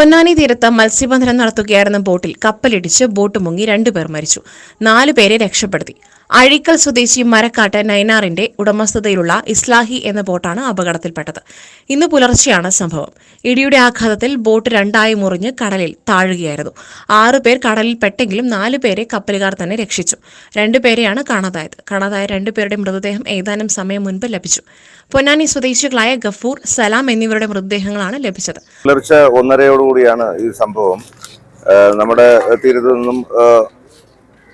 പൊന്നാനി തീരത്ത് മത്സ്യബന്ധനം നടത്തുകയായിരുന്ന ബോട്ടിൽ കപ്പലിടിച്ച് ബോട്ട് മുങ്ങി രണ്ടുപേർ മരിച്ചു. നാലുപേരെ രക്ഷപ്പെടുത്തി. അഴീക്കൽ സ്വദേശി മരക്കാട്ട് നൈനാറിന്റെ ഉടമസ്ഥതയിലുള്ള ഇസ്ലാഹി എന്ന ബോട്ടാണ് അപകടത്തിൽപ്പെട്ടത്. ഇന്ന് പുലർച്ചെയാണ് സംഭവം. ഇടിയുടെ ആഘാതത്തിൽ ബോട്ട് രണ്ടായി മുറിഞ്ഞ് കടലിൽ താഴുകയായിരുന്നു. ആറുപേർ കടലിൽ പെട്ടെങ്കിലും നാലുപേരെ കപ്പലുകാർ തന്നെ രക്ഷിച്ചു. രണ്ടുപേരെയാണ് കാണാതായത്. കാണാതായ രണ്ടുപേരുടെ മൃതദേഹം ഏതാനും സമയം മുൻപ് ലഭിച്ചു. പൊന്നാനി സ്വദേശികളായ ഗഫൂർ സലാം എന്നിവരുടെ മൃതദേഹങ്ങളാണ് ലഭിച്ചത്. പുലർച്ചെ ഒന്നരയോടുകൂടിയാണ് ഈ സംഭവം. നമ്മുടെ തീരത്ത് നിന്നും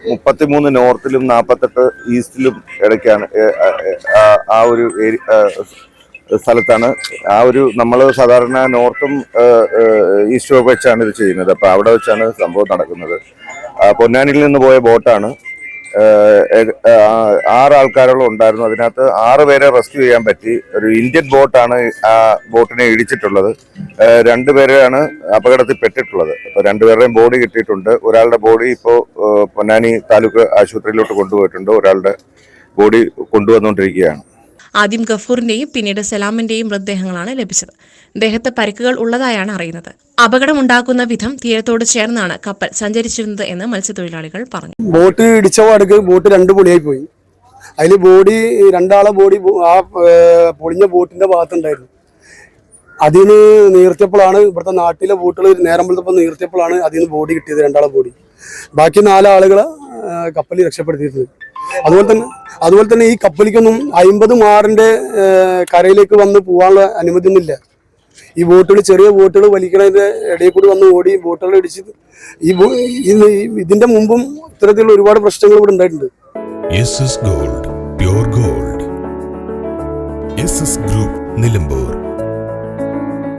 മുപ്പത്തിമൂന്ന് നോർത്തിലും നാൽപ്പത്തെട്ട് ഈസ്റ്റിലും ഇടയ്ക്കാണ് ആ, ഒരു സ്ഥലത്താണ്. ആ ഒരു നമ്മൾ സാധാരണ നോർത്തും ഈസ്റ്റും ഒക്കെ വെച്ചാണ് ഇത് ചെയ്യുന്നത്. അപ്പോൾ അവിടെ വെച്ചാണ് സംഭവം നടക്കുന്നത്. പൊന്നാനിയിൽ നിന്ന് പോയ ബോട്ടാണ്. ആറ് ആൾക്കാരോളം ഉണ്ടായിരുന്നു. അതിനകത്ത് ആറ് പേരെ റെസ്ക്യൂ ചെയ്യാൻ പറ്റി. ഒരു ഇന്ത്യൻ ബോട്ടാണ് ആ ബോട്ടിനെ ഇടിച്ചിട്ടുള്ളത്. രണ്ടുപേരെയാണ് അപകടത്തിൽ പെട്ടിട്ടുള്ളത് അപ്പോൾ രണ്ടുപേരുടെയും ബോഡി കിട്ടിയിട്ടുണ്ട്. ഒരാളുടെ ബോഡി ഇപ്പോൾ പൊന്നാനി താലൂക്ക് ആശുപത്രിയിലോട്ട് കൊണ്ടുപോയിട്ടുണ്ട്. ഒരാളുടെ ബോഡി കൊണ്ടുവന്നുകൊണ്ടിരിക്കുകയാണ്. ആദ്യം ഗഫൂറിന്റെയും പിന്നീട് സലാമിന്റെയും മൃതദേഹങ്ങളാണ് ലഭിച്ചത്. ദേഹത്ത് പരിക്കുകൾ ഉള്ളതായാണ് അറിയുന്നത്. അപകടമുണ്ടാക്കുന്ന വിധം തീരത്തോട് ചേർന്നാണ് കപ്പൽ സഞ്ചരിച്ചിരുന്നത് എന്ന് മത്സ്യത്തൊഴിലാളികൾ പറഞ്ഞു. ബോട്ട് ഇടിച്ച പാടുക്ക് ബോട്ട് രണ്ട് പൊളിയായി പോയി. അതിൽ ബോഡി രണ്ടാളെ ബോഡി ആ പൊളിഞ്ഞ ബോട്ടിന്റെ ഭാഗത്തുണ്ടായിരുന്നു. അതിന് നീർത്തിയപ്പോഴാണ് ഇവിടുത്തെ നാട്ടിലെ ബോട്ടുകൾ നേരം വെളുത്തപ്പോൾ നീർത്തിയപ്പോഴാണ് അതിൽ നിന്ന് ബോഡി കിട്ടിയത് രണ്ടാളെ ബോഡി. ബാക്കി നാലാളുകളെ കപ്പലിൽ രക്ഷപ്പെടുത്തിയിട്ടുണ്ട് അതുപോലെ തന്നെ അതുപോലെ തന്നെ ഈ കപ്പലിക്കൊന്നും അമ്പത് മാറിന്റെ കരയിലേക്ക് വന്ന് പോകാനുള്ള അനുമതിയൊന്നുമില്ല. ഈ ബോട്ടുകൾ ചെറിയ ബോട്ടുകൾ വലിക്കണതിന്റെ ഇടയിൽ കൂടി വന്ന് ഓടി ബോട്ടുകൾ ഇടിച്ച് ഈ ഇതിന്റെ മുമ്പും ഇത്തരത്തിലുള്ള ഒരുപാട് പ്രശ്നങ്ങൾ ഇവിടെ ഉണ്ടായിട്ടുണ്ട്. Gold group Nilambur